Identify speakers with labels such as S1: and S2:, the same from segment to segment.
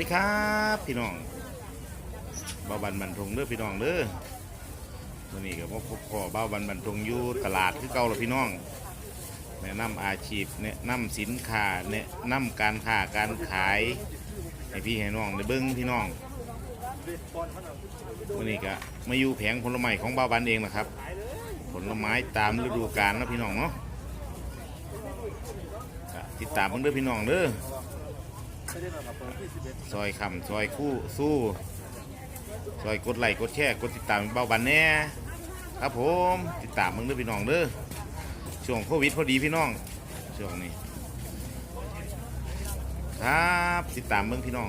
S1: ดีครับพี่น้องบ้าบันบันทงเด้อพี่น้องเด้อวันนี้ก็มาพบพ่อบ้าบันบันทงอยู่ตลาดคือเก่าล้วพี่น้องแนะนำอาชีพแนะนำสินค้าแนะนำการค้าการขายให้พี่ให้น้องได้เบิ้งพี่น้องวันนี้ก็มาอยู่แผงผลไม้ของบ้าบันเองนะครับ ผลไม้ตามฤดูกาลนะพี่น้องเนาะติดตามเพิ่งเด้อพี่น้องเด้อ ซอยคำซอยคู่สู้ซอยกดไลค์กดแชร์กดติดตามเบาบันแน่ครับผมติดตามมึงเด้อพี่น้องเด้อช่วงโควิดพอดีพี่น้องช่วงนี้ครับติดตามมึงพี่น้อง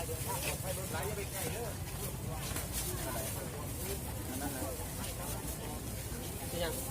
S2: ฉี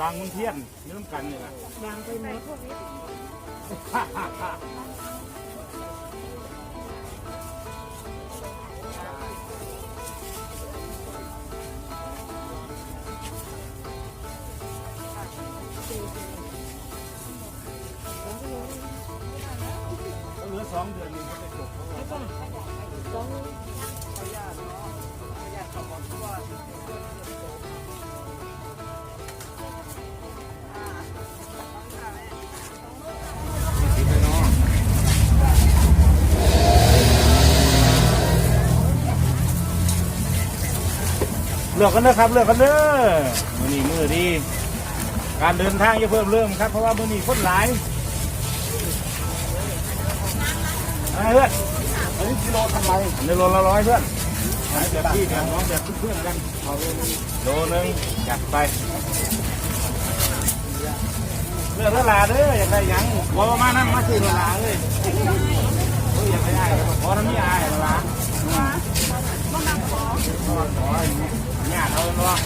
S3: บางมุนเที
S1: ยนนี่น้ำกันนี่แหละ
S2: บางไปไหมพวกนี้
S1: เหลือสองเดือนนึงก็จะจบเพราะว่าเลื ลือกกันเด้อครับเลือกกันเด้อมือนี้มือดี การเดินทางจะเพิ่มเริ่มครับ เพราะว่ามือนี้คนหลายอะไรเพื่อนอันนี้กิโลทำไมอันนี้โลละร้อยเพื่อนขายแบบพี่แบบน้องแบบเพื่อนๆกันเอาโลนึงจัดไปเลือกละลาเด้ออยากได้ยังว่ามานั่งมาซื้อละลาเลยเฮ้ยอยากได้ได้ก็ขอน้ำมีอายละลาขอขออย่างนี้ญาติเอาเนาะ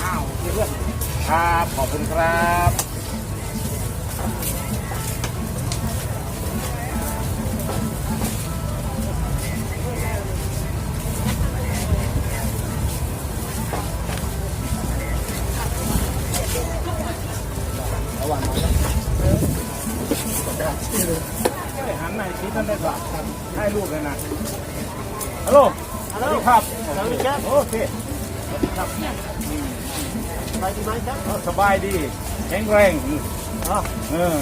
S1: อ้าวเพื่อนครับครับ
S4: ระหว่างนั้น
S1: หันหน่อยชี้ท่านได้ก่อนให้ลูกเลยนะ ฮัลโหลสวัสดีครับสวัสดีครับโอเคสวัสดีครับ
S4: ไปดีไหมครับ
S1: เออสบายดีแข็งแรงอ๋อเออ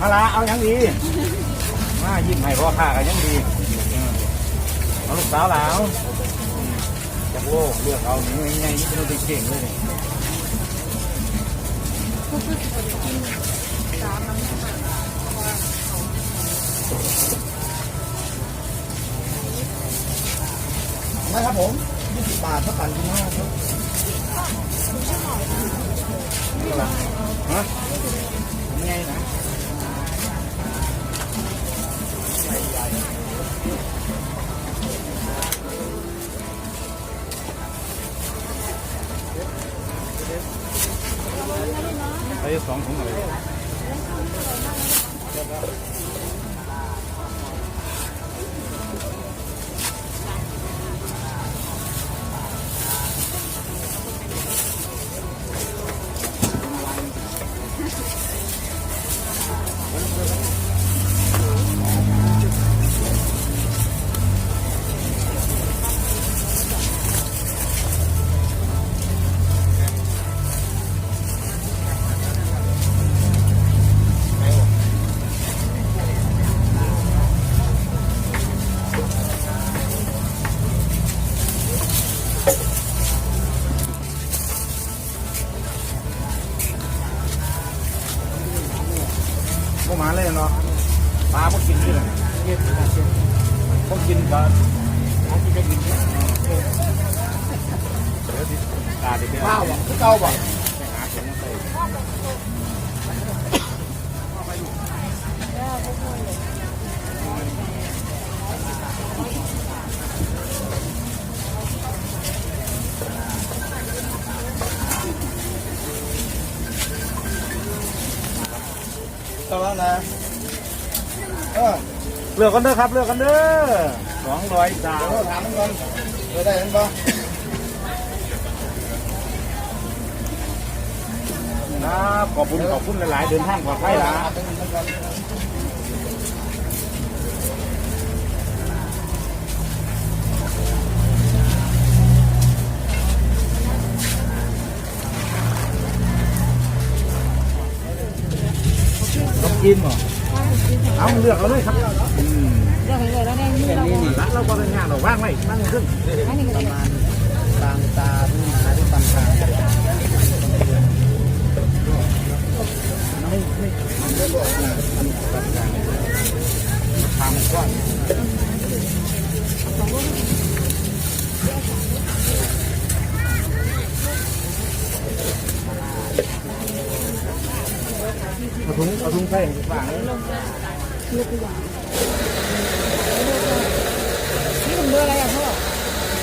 S1: มาละเอายังดี มายิ้มให้พ่อข้ากันยังดีเอาลูกสาวแล้วจากโลกเลือกเอาหนูง่ายๆนี่เป็นเก่งเลยนะ
S4: ครับผม20บาทถ้าปั่นกินห้าครับ
S1: นี่ละฮะง่ายนะไงถุง อะไรพ นะเอ
S4: อเลื
S1: อกกันเด้อครับ เลือกกันเด้อสองร้อยสาม
S4: เดี๋ยวเราถามมันก่อนเดี๋ยวได้เห็นปะ
S1: ครับขอบคุณขอบคุณหลายๆเดินทางปลอดภัยละ
S4: เอาไปมันก่อน
S1: กินเหรอเอาเลือกเอาเลยครับอืม
S2: เรื่องอะไรแล้วเนี่ยนี่เรา
S1: นี่ละเราก็ได้งานเราว่างไว้นั่งขึ้น
S2: อันนี้ก็
S4: ประมาณบางตาที่หาที่ปันทาง
S1: ไม่ไม่มันไม่บอกนะมันตัดกลางทางกว้างเอาถุงเอาถุงใส่ฝางเลย
S2: นี่ผมเบอร์อะไรอะพ่อ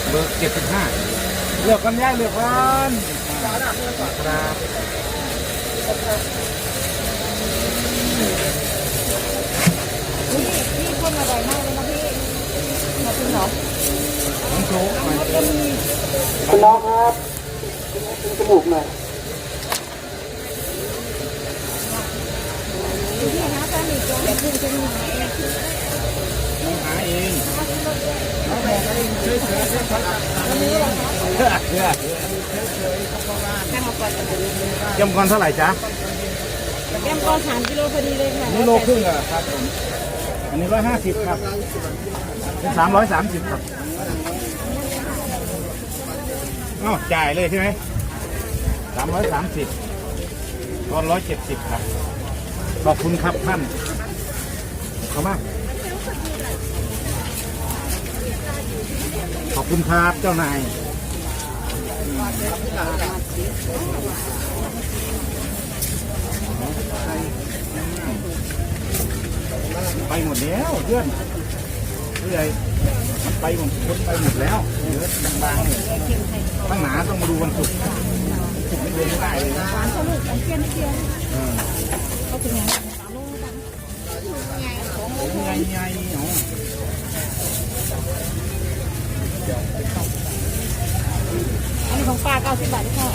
S1: เบอร์เจ็ดสิบห้าเลือกกันย่ายเลือกกันครับ
S2: พี่พี่พ่นอร่อยมากเลยนะพี่ขอบคุณเหรอ
S1: น้องโจ๊กมา
S4: คุณน้องครับ จมูกหน่อย
S2: พี่นะแฟนอีกจ้ะเดี๋ยวพี่จะมี
S1: น้องหาเอง
S2: แค่มาก่อนเป็น
S1: ยำก่อนเท่าไหร่จ๊ะ
S2: แก้มก้อนสามกิโลพอดีเลยค่ะ
S1: นี่โลครึ่งอะครับอันนี้ร้อยห้าสิบครับสามร้อยสามสิบครับอ้าวจ่ายเลยใช่ไหม สามร้อยสามสิบตอนร้อยเจ็ดสิบครับ ขอบคุณครับท่านขอบมากขอบคุณครับ เจ้านายไปหมดแล้วเพื่อนเพื่อนมันไปหมดคนไปหมดแล้วเหลือบางๆตั้งหนาต้องมาดูวันศุกร์ ศุกร์ไม่เดินไม่ได้เลยนะเออผมไงไงเนาะ
S2: อันนี้ของป้าเก้าสิบบาทที่พ่อ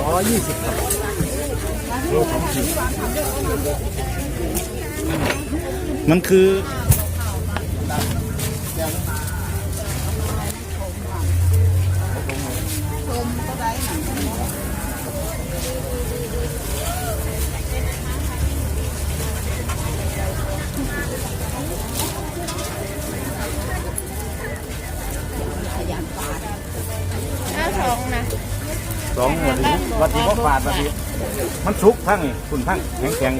S1: ร้อยยี่สิบครับโลของขีดมันคือ วัดที่เขาฝาดวัดที่มันสุกทั้งนี่คุณทั้งแข็งแข็ง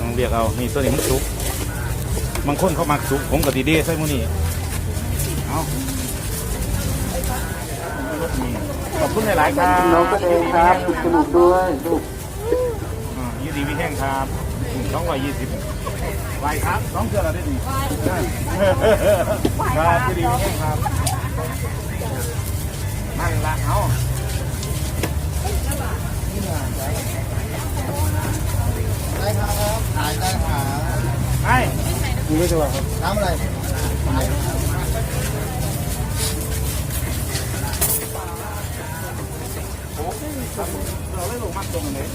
S1: ลองเรียกเอานี่ตัวนี้มันสุกบางคนเขามักสุกผมกับดีเด้ใส่หมูนี่เอาขอบคุณหลายๆครับ
S4: น้องก็เองครับติดจมูกด้วยลูก
S1: อ่ายี่ดีวิแห้งครับสองร้อยยี่สิบไหวครับสองเกลือเราได้ดีครับยี่ดีวิแห้งครับ
S5: ดูไม่ถูกครับน้ำอะไร
S1: เราได้ลงมัดตรงนี้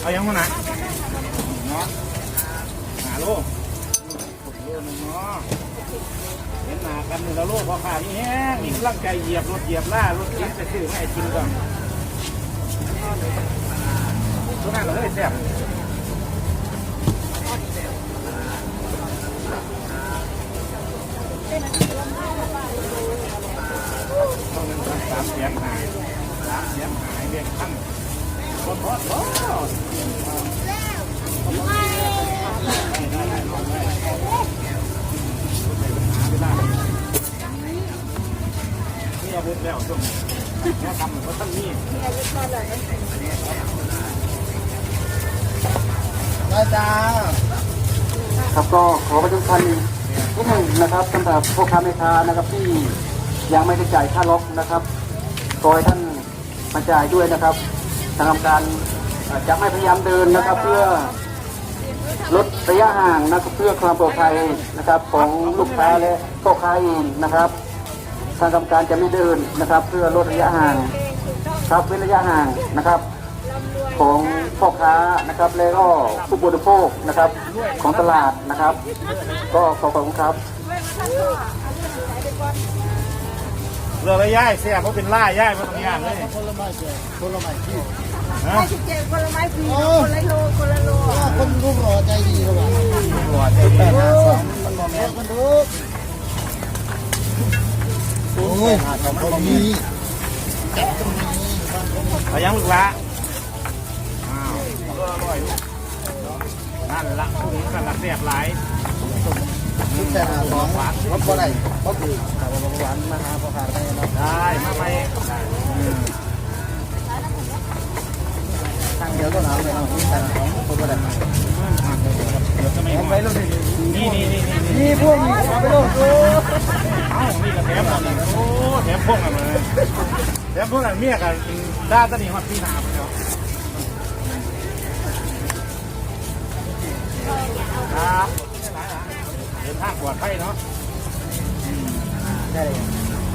S1: เอายังมานเนาะหาโลโลนึงเนาะเห็นหนากันหนึ่งและโลกพอขาดนี่แห้งมีร่างใจเหยียบรถเหยียบล่ารถกินจะซื้อให้กินก่อนตัวนั้นเราได้แซ่บต้องเป็น เสียหายสามเสียหายเรียกขั้นคนพอดโอ้นี่อาวุธแล้วช่วงนี้นี่ทำเหมือนว่าท่านนี่
S5: ได้จ้า
S4: ครับก็ขอประชาสัมพันธ์นิดหนึ่งนะครับสำหรับพ่อค้าแม่ค้านะครับที่ยังไม่ได้จ่ายค่าล็อกนะครับ ขอให้ท่านมาจ่ายด้วยนะครับทางกรรมการจะไม่พยายามเดินนะครับ เพื่อลดระยะห่างนะครับเพื่อความปลอดภัยนะครับ ของลูกค้าและพ่อค้าเองนะครับ ทางกรรมการจะไม่เดินนะครับ เพื่อลดระยะห่างครับเว้นระยะห่างนะครับ ของพ่อค้านะครับ แล้วก็ผู้บริโภคนะครับของตลาดนะครับ ก็ขอบคุณครับ
S1: เรือระย่ายเสียเพราะเป็นล่าย่ายมาตรงย่างเลย
S5: คนละไม้เสียคนละไม้ที่
S1: ฮะ
S2: สิบเจ็ดคนละไม้ฟรีคนละโลคนละโล
S5: คนรูปหล่อใจดีเขาบอก
S1: หัวใจดี
S5: แปดห้าสองมันบอกแม่คนดูโอ้ยคนนี้
S1: เอายังลูกละอ้าวเรืออร่อยลูกนั่นละพุ่งกันละเสียบหลาย
S5: แปดห้าสองวัดวัดบ่ได้วัดถือแต่ว่าบางวันมาหาพ่อค้าได้เนาะ
S1: ได้มาไหม
S5: ทางเดียวก็หนาวเลยเนาะแปดห้าสองคนบ่ได้
S1: เดี๋ยวจะไม่
S5: ผมไปลูกนี่
S1: นี่นี่นี่นี่
S5: พวกนี้เอาไปลูกดู
S1: เอ้านี่ก็แถมหมดเลยโอ้แถมพวกกันเลยแถมพวกกันเมียกันด้าตะนี่ฮอดพี่นาไปแล้วครับ เดินทางปลอดภัยเนาะ
S5: ได้เลย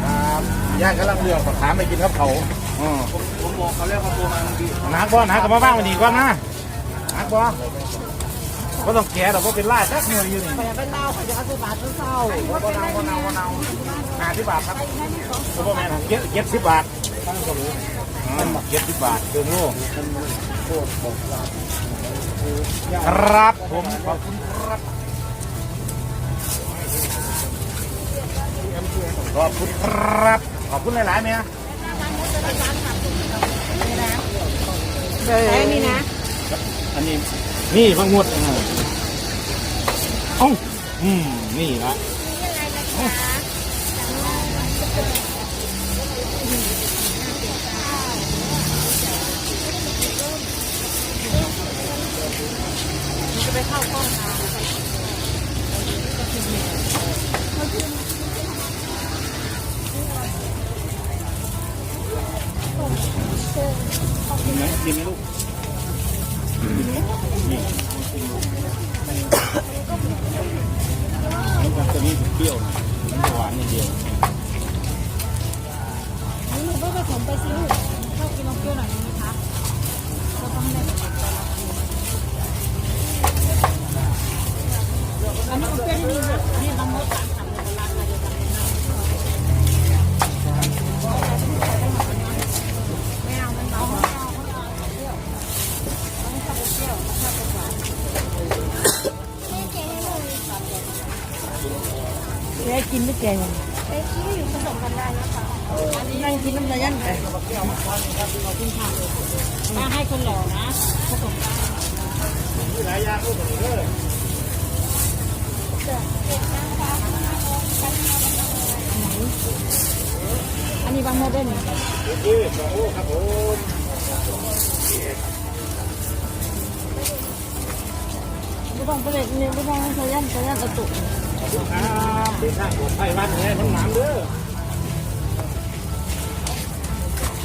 S1: ครับย่างกำลังเลือกขามไปกินครับเขาอ๋อ
S5: ผมบอกเขาแล้วเขาตัวมาดี
S1: นักบ่นักกับมาบ้างมันดีกว่านะนักบ่ก็ต้องแก่แต่ว่าเป็นล่าจักหน่วยอยู่นี่
S2: ไปเป็นเล่าเขาจะเอาสิบบาทเศร้า
S1: บ่นาวบ่นาวบ่นาวห้าสิบบาทครับผมบอกแม่นเจ็ดเจ็ดสิบบาทอ๋อเจ็ดสิบบาทเดินโลก
S5: ครับ
S1: ผมขอบคุณครับ ขอบคุณครับ ขอบคุณหลายๆเมีย
S2: ใช้นี่นะ
S1: อันนี้ นี่บางงวดนะเอ้าอืม นี่ละ
S2: จะไปเข้าห้องน้
S1: กินไหมกินไหมลูกนี่ อั
S2: นนี้บางโมเดิร์น
S1: ยืดสองลูกครับผม
S6: ไม่ต้องไปเลยเนี่ยไม่ต้องให้ลายันลายยันกระตุก
S1: ครับเป็นทางปลอดภัยบ้านแม่ทั้งหนามเด้อ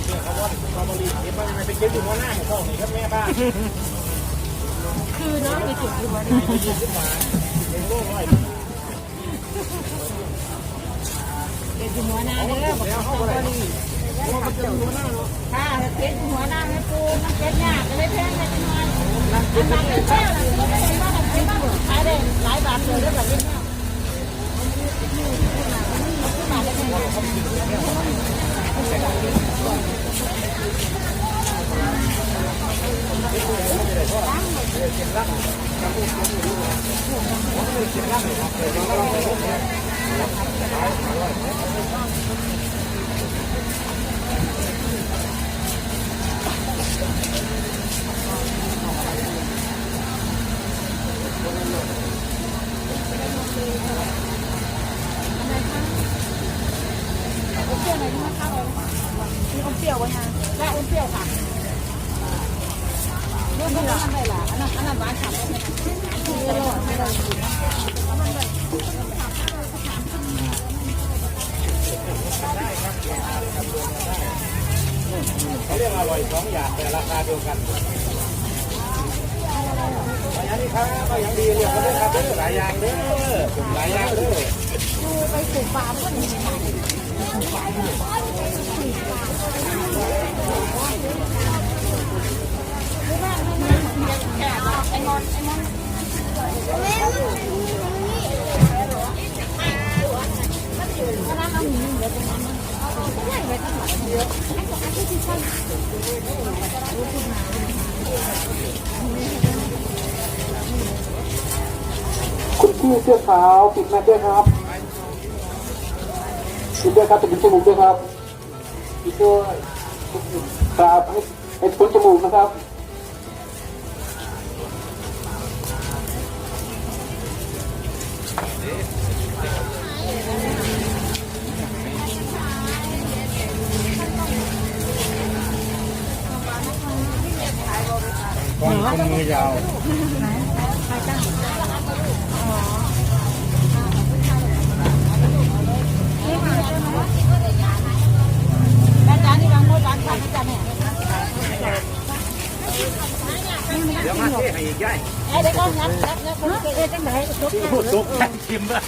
S1: เนี่ยเขาว่าเขาบริเก็บไว้ไม่ไปเก็บอยู่หัวหน้าของเขานี่ครับแม่บ้าน
S2: คือเนาะไปจุดที่วัด
S1: ไปยืนขึ้นมาเป็นโลกร้อย
S2: เป็นหัวหน้าเด้อบอกเขาบริค่ะเป็นหัวหน้าให้ปูมันเป็นยากก็เลยแพงเลยจังหน่อยอันนั้นเป็นแก้วนะก็เป็นบ้านเป็นบ้านขายได้หลายบาทเลยแบบนี้เปรี้ยวหน่อยนะคะ มีอมเปรี้ยวไว้นะและอมเปรี้ยวค่ะเรื่องนี้เราทำได้หรออันนั้นอันนั้นหวานฉ่ำเลยตลอดไม่ได้
S1: เขาเรียกอร่อยสองอย่างแต่ราคาเดียวกันอย่างนี้ครับก็ย่างดีเรียกเขาเด้อครับเด้อหลายอย่างเด้อหลายอย่างเด้อ
S2: ดูไปปลูกปลาก็หนีไปแก่ไอ้มอนไอ้มอนน้ำเอาหนีเดี๋ ยวตรงนั้นใหญ่ไปทั้งเยอะไอ้ตัวไอ้ที่ชั้น
S4: คุณพี่เสื้อขาวปิดแมสด้วยครับปิดด้วยครับปิดจมูกด้วยครับปิดด้วยครับให้ให้พ้นจมูกนะครับ
S1: คนคนมือยาว
S2: แม่จานนี่บางโมจานค่ะแม่จานเนี่ย
S1: เดี๋ยวมาเทให้อีกย่าย
S2: เอ้เดี๋ยวก็งัดงัดงัดคนเอ้จังไหนทุก
S1: พูดตุกแค่ชิมได้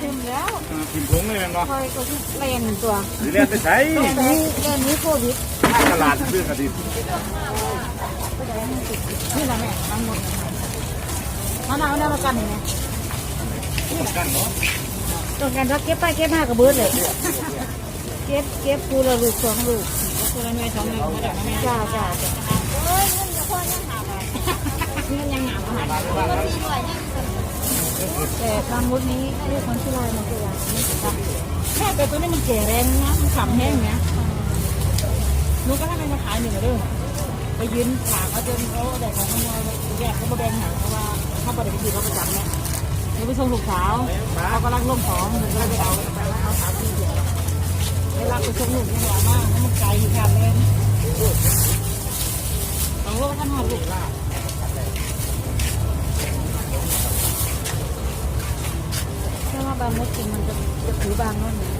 S2: ทิมแล้ว
S1: ชิมถุงเลยแมันบ่
S2: คอยก็เล่นตัว
S1: หรือเรียนไปใช้
S2: เล่นนี้เล่นนี้โควิด
S1: ตลาดเรื่องอดีต
S2: นี่แหละแม่บางโมมะนาวเนี่ยมากันเห็นไหม
S1: กันเนาะ
S2: ต้องการรักเก็บไปเก็บมากับเบิร์ดเลย เก็บเก็บกูละลูกสองลูกกูละแม่สองลูกมาจากแม่จ้าจ้าจ้าเฮ้ยเงินจะพ่อยังหาเงินยังหาหาแต่คำวุฒินี้เรียกคนที่ลอยมาตัวนี้จ้ะแค่แต่ตัวนี้มันแก่แรงนะมันขำแห้งนะหนูก็ให้มันมาขายหนึ่งเด้อ
S5: ไปยืนถามเขาจนเขาได้ของขโมยแยกเขามาแบ่งหาเพราะว่าเขาบ่ได้ไปซื้อเขาประจำเนี่ยเดี๋ยวไปส่งลูกสาวเขากำลังลงของถึงก็เลยไปเอาไปแล้วเขาถามที่เดียวเวลาไปส่งลูกนี่หัวมากมันไกลอยู่ค่ะเลยต้องโลกท่านหอดลูกล่ะแค่ว่าบางมดจริงมันจะจะถือบางนั่นเอง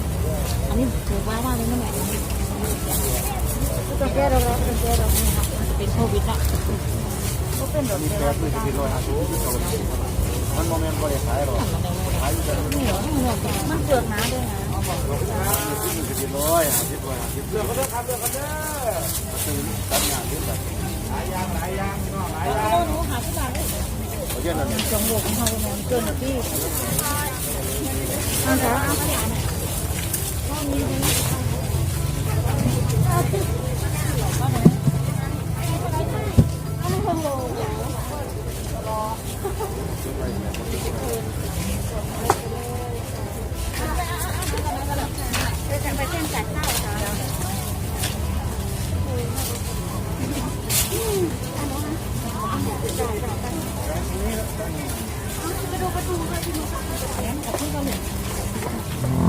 S5: อันนี้ถือว่ามากเลยนั่นแหละจะแก้เราแล้วจะแก้เราเนี่ย เป็นโควิดละก็เป็นแบบนี้แล้ว
S1: มันโมเมนต์บริขายหรอกขายอยู่แต่
S5: เหนียวทั้งหมดมันเปลือกหนาด้วยนะ
S1: ที่สิบร้อยห้าสิบร้อยห้าสิบเลือกก็เลือกครับเลือกก็เลือกซื้อตัดงานเยอะแบบหลายอย่างหลายอย่างพี่น้องหลายอย่าง
S5: โอ้หนูหาที่บ้านเลย
S1: เขาเยอะเลย
S5: จงหลวของเขาเนี่ยเกินที่อันแต่เอา ไปอ่านเนี่ยก็มีเลยไปเส้นจัดข้าวจ้า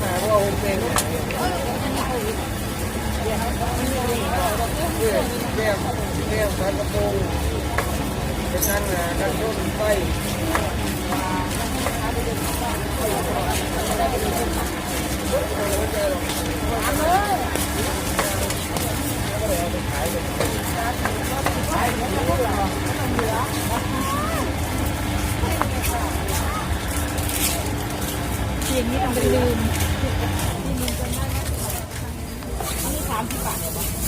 S5: ห้เด็กกระตันเจริญร้านร้านร้านร้นมองหาเราเสียงนี้ต้องไปลืม อันนี้สา